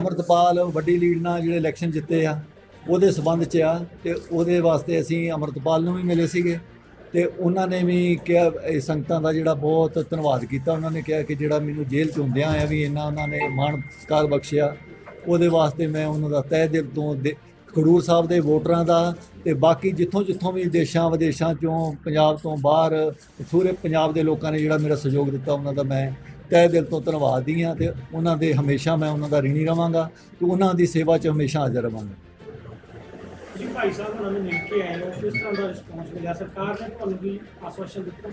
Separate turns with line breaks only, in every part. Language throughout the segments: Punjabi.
ਅਮਰਤਪਾਲ ਵੱਡੀ ਲੀਡ ਨਾਲ ਜਿਹੜੇ ਇਲੈਕਸ਼ਨ ਜਿੱਤੇ ਆ, ਉਹਦੇ ਸਬੰਧ 'ਚ ਆ ਤੇ ਉਹਦੇ ਵਾਸਤੇ ਅਸੀਂ ਅਮਰਤਪਾਲ ਨੂੰ ਵੀ ਮਿਲੇ ਸੀਗੇ ਤੇ ਉਹਨਾਂ ਨੇ ਵੀ ਕਿਹਾ, ਇਹ ਸੰਗਤਾਂ ਦਾ ਜਿਹੜਾ ਬਹੁਤ ਧੰਨਵਾਦ ਕੀਤਾ। ਉਹਨਾਂ ਨੇ ਕਿਹਾ ਕਿ ਜਿਹੜਾ ਮੈਨੂੰ ਜੇਲ੍ਹ 'ਚ ਹੁੰਦਿਆਂ ਆ ਵੀ ਇੰਨਾ ਉਹਨਾਂ ਨੇ ਮਾਣ ਸਤਿਕਾਰ ਬਖਸ਼ਿਆ, ਉਹਦੇ ਵਾਸਤੇ ਮੈਂ ਉਹਨਾਂ ਦਾ ਤਹਿ ਦਿਲ ਤੋਂ ਦੇ- ਖਡੂਰ ਸਾਹਿਬ ਦੇ ਵੋਟਰਾਂ ਦਾ ਤੇ ਬਾਕੀ ਜਿੱਥੋਂ ਜਿੱਥੋਂ ਵੀ ਦੇਸ਼ਾਂ ਵਿਦੇਸ਼ਾਂ ਚੋਂ ਪੰਜਾਬ ਤੋਂ ਬਾਹਰ, ਪੂਰੇ ਪੰਜਾਬ ਦੇ ਲੋਕਾਂ ਨੇ ਜਿਹੜਾ ਮੇਰਾ ਸਹਿਯੋਗ ਦਿੱਤਾ, ਉਹਨਾਂ ਦਾ ਮੈਂ ਤਹਿ ਦਿਲ ਤੋਂ ਧੰਨਵਾਦੀ ਹਾਂ ਤੇ ਉਹਨਾਂ ਦੇ ਹਮੇਸ਼ਾ ਮੈਂ ਉਹਨਾਂ ਦਾ ਰਿਣੀ ਰਵਾਂਗਾ ਤੇ ਉਹਨਾਂ ਦੀ ਸੇਵਾ 'ਚ ਹਮੇਸ਼ਾ ਹਾਜ਼ਰ ਰਵਾਂਗਾ।
ਜੀ ਭਾਈ ਸਾਹਿਬ ਉਹਨਾਂ ਨੂੰ ਮਿਲ ਕੇ ਆਏ ਹੋ ਕਿਸ ਤਰ੍ਹਾਂ ਦਾ ਰਿਸਪੌਂਸ ਮਿਲਿਆ? ਸਰਕਾਰ ਨੇ ਤੁਹਾਨੂੰ ਵੀ ਆਸ਼ਵਾਸਨ ਦਿੱਤਾ?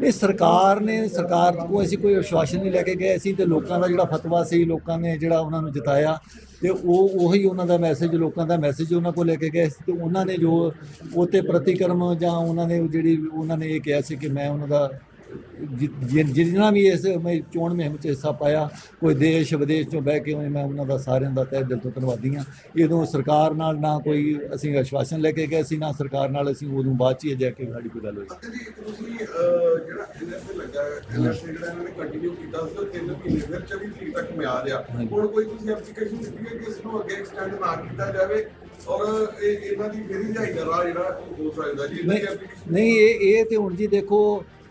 ਨਹੀਂ ਸਰਕਾਰ ਨੇ ਸਰਕਾਰ ਕੋਲ ਅਸੀਂ ਕੋਈ ਆਸ਼ਵਾਸਨ ਨਹੀਂ ਲੈ ਕੇ ਗਏ। ਅਸੀਂ ਤੇ ਲੋਕਾਂ ਦਾ ਜਿਹੜਾ ਫਤਵਾ ਸੀ ਲੋਕਾਂ ਨੇ ਜਿਹੜਾ ਉਹਨਾਂ ਨੂੰ ਜਿਤਾਇਆ ਤੇ ਉਹ ਉਹੀ ਉਹਨਾਂ ਦਾ ਮੈਸੇਜ ਲੋਕਾਂ ਦਾ ਮੈਸੇਜ ਉਹਨਾਂ ਕੋਲ ਲੈ ਕੇ ਗਏ। ਸੀ ਤੇ ਉਹਨਾਂ ਨੇ ਜੋ ਉਹ ਤੇ ਪ੍ਰਤੀਕਰਮ ਜਾਂ ਉਹਨਾਂ ਨੇ ਜਿਹੜੀ ਉਹਨਾਂ ਨੇ ਇਹ ਕਿਹਾ ਸੀ ਕਿ ਮੈਂ ਉਹਨਾਂ ਦਾ ਜਿ- ਜਿ- ਜਿੰਨਾ ਵੀ ਇਸ ਮੈਂ ਚੋਣ ਮੁਹਿੰਮ 'ਚ ਹਿੱਸਾ ਪਾਇਆ ਕੋਈ ਦੇਸ਼ ਵਿਦੇਸ਼ ਚੋਂ ਬਹਿ ਕੇ ਮੈਂ ਉਹਨਾਂ ਦਾ ਸਾਰਿਆਂ ਦਾ ਤਹਿ ਦਿਲ ਤੋਂ ਧੰਨਵਾਦੀ ਹਾਂ। ਇਹਦੋਂ ਸਰਕਾਰ ਨਾਲ ਨਾ ਕੋਈ ਅਸੀਂ ਆਸ਼ਵਾਸਨ ਲੈ ਕੇ ਗਏ ਸੀ ਨਾ ਸਰਕਾਰ ਨਾਲ ਅਸੀਂ ਉਦੋਂ ਬਾਅਦ 'ਚ ਹੀ ਜਾ ਕੇ ਸਾਡੀ ਕੋਈ ਗੱਲ ਹੋਈ।
ਤੁਸੀਂ ਜਿਹੜਾ ਐਨਐਸਏ ਲੱਗਾ ਐਨਐਸਏ ਜਿਹੜਾ ਇਹਨਾਂ ਨੇ ਕੰਟੀਨਿਊ ਕੀਤਾ ਸੀ ਉਹ ਤਿੰਨ ਮਹੀਨੇ ਫਿਰ 24 ਤਰੀਕ ਤੱਕ ਮਿਆਦ ਆ ਹੁਣ ਕੋਈ ਤੁਸੀਂ ਐਪਲੀਕੇਸ਼ਨ ਦਿੱਤੀ ਹੈ ਕਿ ਇਸ ਨੂੰ ਅੱਗੇ ਐਕਸਟੈਂਡ ਨਾ ਕੀਤਾ ਜਾਵੇ? ਔਰ ਇਹ ਇਹਨਾਂ ਦੀ ਫੇਰੀ ਜਾਈ ਦਾ ਰਾਹ ਜਿਹੜਾ ਹੋ ਸਕਦਾ ਜੀ
ਨਹੀਂ ਇਹ ਇਹ ਤੇ ਹੁਣ ਜੀ ਦੇਖੋ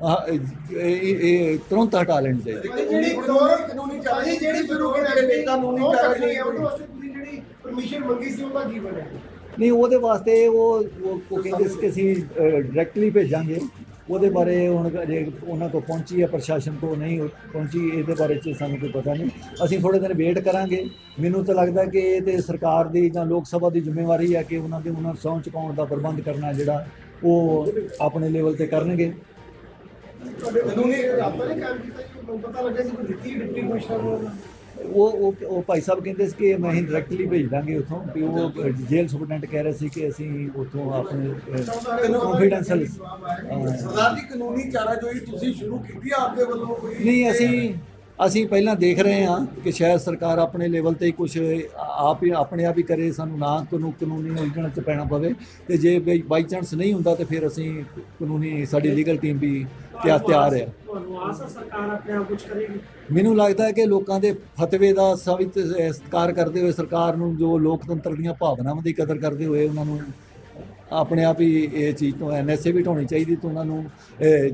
ਇਹ ਤੁਰੰਤ ਹਟਾ ਲੈਣੀ ਚਾਹੀਦੀ।
ਜਿਹੜੀ ਕਾਨੂੰਨੀ ਕਾਰਵਾਈ ਜਿਹੜੀ ਸ਼ੁਰੂ ਕੀਤੀ ਕਾਨੂੰਨੀ ਕਾਰਵਾਈ ਹੈ ਉਹਦੇ ਵਾਸਤੇ ਤੁਸੀਂ ਜਿਹੜੀ ਪਰਮਿਸ਼ਨ ਮੰਗੀ ਸੀ ਉਹਦਾ ਕੀ ਬਣਿਆ?
ਨਹੀਂ ਉਹਦੇ ਵਾਸਤੇ ਉਹ ਉਹ ਕਹਿੰਦੇ ਸੀ ਕਿ ਅਸੀਂ ਡਾਇਰੈਕਟਲੀ ਭੇਜਾਂਗੇ। ਉਹਦੇ ਬਾਰੇ ਹੁਣ ਜੇ ਉਹਨਾਂ ਤੋਂ ਪਹੁੰਚੀ ਹੈ ਪ੍ਰਸ਼ਾਸਨ ਤੋਂ ਨਹੀਂ ਪਹੁੰਚੀ ਇਹਦੇ ਬਾਰੇ ਚ ਸਾਨੂੰ ਕੋਈ ਪਤਾ ਨਹੀਂ। ਅਸੀਂ ਥੋੜੇ ਦਿਨ ਵੇਟ ਕਰਾਂਗੇ। ਮੈਨੂੰ ਤਾਂ ਲੱਗਦਾ ਕਿ ਇਹ ਤੇ ਸਰਕਾਰ ਦੀ ਜਾਂ ਲੋਕ ਸਭਾ ਦੀ ਜ਼ਿੰਮੇਵਾਰੀ ਹੈ ਕਿ ਉਹਨਾਂ ਦੇ ਉਹਨਾਂ ਨੂੰ ਸਹੁੰ ਚੁਕਾਉਣ ਦਾ ਪ੍ਰਬੰਧ ਕਰਨਾ ਜਿਹੜਾ ਉਹ ਆਪਣੇ ਲੈਵਲ ਤੇ ਕਰਨਗੇ।
ਤੁਹਾਡੇ ਕਾਨੂੰਨੀ ਰਾਬਤਾ ਨਹੀਂ ਕਾਇਮ ਕੀਤਾ ਜੀ ਮੈਨੂੰ ਪਤਾ ਲੱਗਿਆ ਸੀ ਕੋਈ ਦਿੱਤੀ ਡਿਪਟੀ ਕਮਿਸ਼ਨਰ ਨੂੰ ਉਹਨਾਂ ਨੇ।
ਉਹ ਉਹ ਉਹ ਭਾਈ ਸਾਹਿਬ ਕਹਿੰਦੇ ਸੀ ਕਿ ਮੈਂ ਹੀ ਡਾਇਰੈਕਟਲੀ ਭੇਜ ਦਾਂਗੇ ਉਥੋਂ ਵੀ ਉਹ ਜੇਲ੍ਹ ਸੁਪਰਡੈਂਟ ਕਹਿ ਰਹੇ ਸੀ ਕਿ ਅਸੀਂ ਉਥੋਂ ਆਪਣੇ ਕੰਫੀਡੈਂਸ਼ੀਅਲ
ਸਰਦਾਰ ਜੀ ਕਾਨੂੰਨੀ ਚਾਰਾਜੋਈ ਤੁਸੀਂ ਸ਼ੁਰੂ ਕੀਤੀ ਆਪਦੇ ਵੱਲੋਂ ਕੋਈ
ਨਹੀਂ ਅਸੀਂ ਅਸੀਂ ਪਹਿਲਾਂ ਦੇਖ ਰਹੇ ਹਾਂ ਕਿ ਸ਼ਾਇਦ ਸਰਕਾਰ ਆਪਣੇ ਲੈਵਲ ਤੇ ਕੁਝ ਆਪ ਹੀ ਆਪਣੇ ਆਪ ਹੀ ਕਰੇ ਸਾਨੂੰ ਨਾ ਕਾਨੂੰਨ ਕਾਨੂੰਨੀ ਉਲਝਣ ਚ ਪੈਣਾ ਪਵੇ ਤੇ ਜੇ ਬਾਈ ਚਾਂਸ ਨਹੀਂ ਹੁੰਦਾ ਤੇ ਫਿਰ ਅਸੀਂ ਕਾਨੂੰਨੀ ਸਾਡੀ ਲੀਗਲ ਟੀਮ ਵੀ ਤਿਆਰ ਤਿਆਰ ਹੈ?
ਤੁਹਾਨੂੰ ਆਸ ਹੈ ਸਰਕਾਰ ਆਪਣੇ ਆਪ ਕੁਝ ਕਰੇਗੀ?
ਮੈਨੂੰ ਲੱਗਦਾ ਹੈ ਕਿ ਲੋਕਾਂ ਦੇ ਫਤਵੇ ਦਾ ਸਵਿਤ ਸਤਿਕਾਰ ਕਰਦੇ ਹੋਏ ਸਰਕਾਰ ਨੂੰ ਜੋ ਲੋਕਤੰਤਰ ਦੀਆਂ ਭਾਵਨਾਵਾਂ ਦੀ ਕਦਰ ਕਰਦੇ ਹੋਏ ਉਹਨਾਂ ਨੂੰ ਆਪਣੇ ਆਪ ਹੀ ਇਹ ਚੀਜ਼ ਤੋਂ ਐਨਐਸਏ ਵੀ ਢਾਉਣੀ ਚਾਹੀਦੀ ਤੇ ਉਹਨਾਂ ਨੂੰ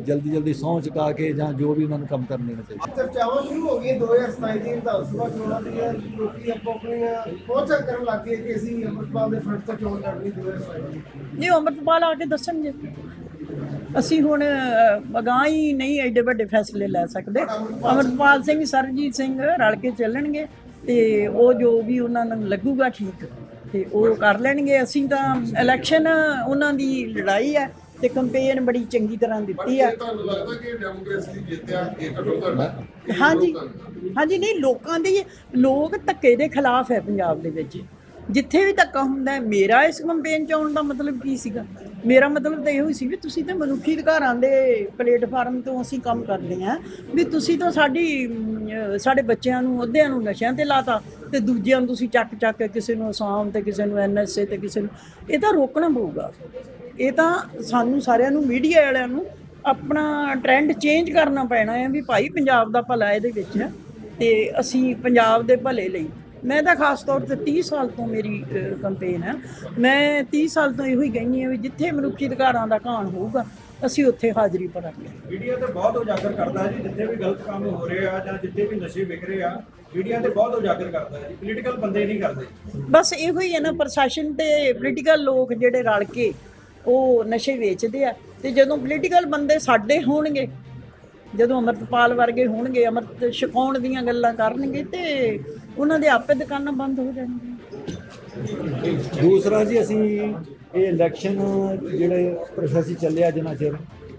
ਜਲਦੀ ਜਲਦੀ ਸਹੁੰ ਚੁਕਾ ਕੇ ਜਾਂ ਜੋ ਵੀ ਉਹਨਾਂ ਨੂੰ ਕੰਮ ਕਰਨ ਦੇਣਾ ਚਾਹੀਦਾ।
ਚਰਚਾਵਾਂ ਸ਼ੁਰੂ ਹੋ ਗਈਆਂ 2027 ਦੀ ਵਿਧਾਨ ਸਭਾ ਚੋਣਾਂ ਦੀਆਂ ਲੋਕੀ ਆਪੋ ਆਪਣੀਆਂ ਪਹੁੰਚਾਂ ਕਰਨ ਲੱਗ ਕਿ ਅਸੀਂ ਅੰਮ੍ਰਿਤਪਾਲ ਦੇ ਫਰੰਟ ਤੋਂ ਚੋਣ ਲੜਨੀ 2027 ਦੀ
ਨਹੀਂ ਅੰਮ੍ਰਿਤਪਾਲ ਆ ਕੇ ਦੱਸਣਗੇ। ਅਸੀਂ ਹੁਣ ਅਗਾਂਹ ਹੀ ਨਹੀਂ ਐਡੇ ਵੱਡੇ ਫੈਸਲੇ ਲੈ ਸਕਦੇ। ਅੰਮ੍ਰਿਤਪਾਲ ਸਿੰਘ ਸਰਜੀਤ ਸਿੰਘ ਰਲ ਕੇ ਚੱਲਣਗੇ ਤੇ ਉਹ ਜੋ ਵੀ ਉਹਨਾਂ ਨੂੰ ਲੱਗੂਗਾ ਠੀਕ ਤੇ ਉਹ ਕਰ ਲੈਣਗੇ। ਅਸੀਂ ਤਾਂ ਇਲੈਕਸ਼ਨ ਉਹਨਾਂ ਦੀ ਲੜਾਈ ਹੈ ਤੇ ਕੰਪੇਨ ਬੜੀ ਚੰਗੀ ਤਰ੍ਹਾਂ ਦਿੱਤੀ ਆ
ਇਹ ਤੁਹਾਨੂੰ ਲੱਗਦਾ ਕਿ ਡੈਮੋਕ੍ਰੇਸੀ ਦੀ ਜਿੱਤ ਆ ਇਹ ਘੱਟੋ ਘੱਟ
ਹਾਂਜੀ ਹਾਂਜੀ ਨਹੀਂ ਲੋਕਾਂ ਦੇ ਲੋਕ ਧੱਕੇ ਦੇ ਖਿਲਾਫ ਹੈ ਪੰਜਾਬ ਦੇ ਵਿੱਚ। ਜਿੱਥੇ ਵੀ ਧੱਕਾ ਹੁੰਦਾ ਮੇਰਾ ਇਸ ਕੰਪੇਨ ਚ ਆਉਣ ਦਾ ਮਤਲਬ ਕੀ ਸੀਗਾ? ਮੇਰਾ ਮਤਲਬ ਤਾਂ ਇਹੋ ਹੀ ਸੀ ਵੀ ਤੁਸੀਂ ਤਾਂ ਮਨੁੱਖੀ ਅਧਿਕਾਰਾਂ ਦੇ ਪਲੇਟਫਾਰਮ ਤੋਂ ਅਸੀਂ ਕੰਮ ਕਰਦੇ ਹਾਂ, ਵੀ ਤੁਸੀਂ ਤਾਂ ਸਾਡੀ ਸਾਡੇ ਬੱਚਿਆਂ ਨੂੰ ਅਧਿਆਂ ਨੂੰ ਨਸ਼ਿਆਂ ਤੇ ਲਾਤਾ ਤੇ ਦੂਜਿਆਂ ਨੂੰ ਤੁਸੀਂ ਚੱਕ ਚੱਕ ਕੇ ਕਿਸੇ ਨੂੰ ਅਸਾਮ ਤੇ, ਕਿਸੇ ਨੂੰ ਐਨਐਸਏ ਤੇ, ਕਿਸੇ ਨੂੰ, ਇਹ ਤਾਂ ਰੋਕਣਾ ਪਊਗਾ। ਇਹ ਤਾਂ ਸਾਨੂੰ ਸਾਰਿਆਂ ਨੂੰ, ਮੀਡੀਆ ਵਾਲਿਆਂ ਨੂੰ ਆਪਣਾ ਟ੍ਰੈਂਡ ਚੇਂਜ ਕਰਨਾ ਪੈਣਾ ਹੈ ਵੀ ਭਾਈ ਪੰਜਾਬ ਦਾ ਭਲਾ ਇਹਦੇ ਵਿੱਚ ਹੈ ਤੇ ਅਸੀਂ ਪੰਜਾਬ ਦੇ ਭਲੇ ਲਈ। ਮੈਂ ਤਾਂ ਖਾਸ ਤੌਰ ਤੇ 30 ਸਾਲ ਤੋਂ ਮੇਰੀ ਕੰਪੇਨ ਹੈ। ਮੈਂ 30 ਸਾਲ ਤੋਂ ਇਹੋ ਹੀ ਕਹਿੰਦੀ ਹਾਂ ਵੀ ਜਿੱਥੇ ਮਨੁੱਖੀ ਅਧਿਕਾਰਾਂ ਦਾ ਘਾਣ ਹੋਊਗਾ ਅਸੀਂ ਉੱਥੇ ਹਾਜ਼ਰੀ ਭਰਾਂਗੇ।
ਮੀਡੀਆ ਤੇ ਬਹੁਤ ਉਜਾਗਰ ਕਰਦਾ ਹੈ ਜੀ ਜਿੱਥੇ ਵੀ ਗਲਤ ਕੰਮ ਹੋ ਰਹੇ ਆ ਜਾਂ ਜਿੱਥੇ ਵੀ ਨਸ਼ੇ ਵਿਕ ਰਹੇ ਆ ਮੀਡੀਆ ਤੇ ਬਹੁਤ ਉਜਾਗਰ ਕਰਦਾ ਹੈ ਜੀ ਪੋਲੀਟੀਕਲ ਬੰਦੇ ਨਹੀਂ ਕਰਦੇ।
ਬਸ ਇਹੋ ਹੀ ਹੈ ਨਾ ਪ੍ਰਸ਼ਾਸਨ ਤੇ ਪੋਲੀਟੀਕਲ ਲੋਕ ਜਿਹੜੇ ਰਲ ਕੇ ਉਹ ਨਸ਼ੇ ਵੇਚਦੇ ਆ ਤੇ ਜਦੋਂ ਪੋਲੀਟੀਕਲ ਬੰਦੇ ਸਾਡੇ ਹੋਣਗੇ ਜਦੋਂ ਅਮਰਤਪਾਲ ਵਰਗੇ ਹੋਣਗੇ, ਅਮਰਤ ਛਕਾਉਣ ਦੀਆਂ ਗੱਲਾਂ ਕਰਨਗੇ ਤੇ ਉਹਨਾਂ ਦੇ ਆਪੇ ਦੁਕਾਨਾਂ ਬੰਦ ਹੋ ਜਾਣਗੀਆਂ।
ਦੂਸਰਾ ਜੀ, ਅਸੀਂ ਇਹ ਇਲੈਕਸ਼ਨ ਜਿਹੜੇ ਪ੍ਰੋਸੈਸ ਚੱਲਿਆ ਜਿੰਨਾ ਚਿਰ,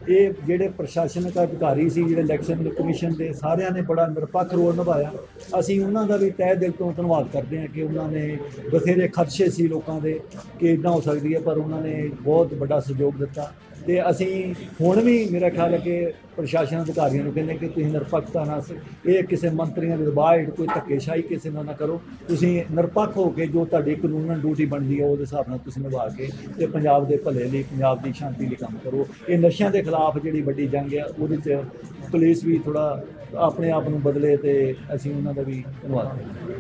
ਇਹ ਜਿਹੜੇ ਪ੍ਰਸ਼ਾਸਨਿਕ ਅਧਿਕਾਰੀ ਸੀ, ਜਿਹੜੇ ਇਲੈਕਸ਼ਨ ਕਮਿਸ਼ਨ ਦੇ, ਸਾਰਿਆਂ ਨੇ ਬੜਾ ਨਿਰਪੱਖ ਰੋਲ ਨਿਭਾਇਆ। ਅਸੀਂ ਉਹਨਾਂ ਦਾ ਵੀ ਤਹਿ ਦਿਲ ਤੋਂ ਧੰਨਵਾਦ ਕਰਦੇ ਹਾਂ ਕਿ ਉਹਨਾਂ ਨੇ ਬਥੇਰੇ ਖਦਸ਼ੇ ਸੀ ਲੋਕਾਂ ਦੇ ਕਿ ਇਦਾਂ ਹੋ ਸਕਦੀ ਹੈ, ਪਰ ਉਹਨਾਂ ਨੇ ਬਹੁਤ ਵੱਡਾ ਸਹਿਯੋਗ ਦਿੱਤਾ। ਤੇ ਅਸੀਂ ਹੁਣ ਵੀ ਮੇਰਾ ਖਿਆਲ ਹੈ ਕਿ ਪ੍ਰਸ਼ਾਸਨ ਅਧਿਕਾਰੀਆਂ ਨੂੰ ਕਹਿੰਦੇ ਕਿ ਤੁਸੀਂ ਨਿਰਪੱਖਤਾ ਨਾਲ ਇਹ ਕਿਸੇ ਮੰਤਰੀਆਂ ਦੇ ਦਬਾਅ ਹੇਠ ਕੋਈ ਧੱਕੇਸ਼ਾਹੀ ਕਿਸੇ ਨਾਲ ਨਾ ਕਰੋ। ਤੁਸੀਂ ਨਿਰਪੱਖ ਹੋ ਕੇ ਜੋ ਤੁਹਾਡੀ ਕਾਨੂੰਨ ਡਿਊਟੀ ਬਣਦੀ ਹੈ, ਉਹਦੇ ਹਿਸਾਬ ਨਾਲ ਤੁਸੀਂ ਨਿਭਾ ਕੇ ਤੇ ਪੰਜਾਬ ਦੇ ਭਲੇ ਲਈ, ਪੰਜਾਬ ਦੀ ਸ਼ਾਂਤੀ ਲਈ ਕੰਮ ਕਰੋ। ਇਹ ਨਸ਼ਿਆਂ ਦੇ ਖਿਲਾਫ ਜਿਹੜੀ ਵੱਡੀ ਜੰਗ ਹੈ, ਉਹਦੇ 'ਚ ਪੁਲਿਸ ਵੀ ਥੋੜਾ ਆਪਣੇ ਆਪ ਨੂੰ ਬਦਲੇ ਤੇ ਅਸੀਂ ਉਹਨਾਂ ਦਾ ਵੀ ਧੰਨਵਾਦ। ਕਰਦੇ